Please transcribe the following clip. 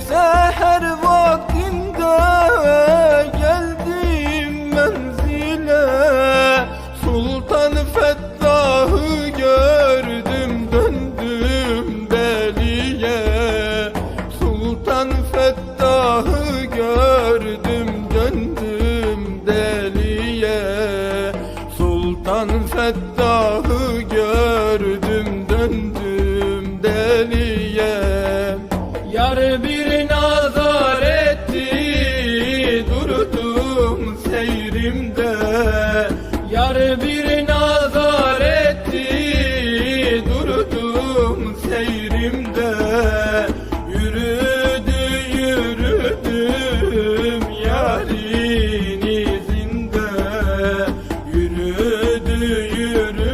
seher vaktinde geldim menzile. Sultan Fettah'ı gördüm döndüm deliye. Sultan Fettah'ı gördüm döndüm deliye. Sultan Fettah'ı gördüm döndüm deliye bir nazar etti. Durdum seyrimde. Yar bir nazar etti. Durdum seyrimde. Yürüdü yürüdüm yarın izinde. Yürüdü yürüdüm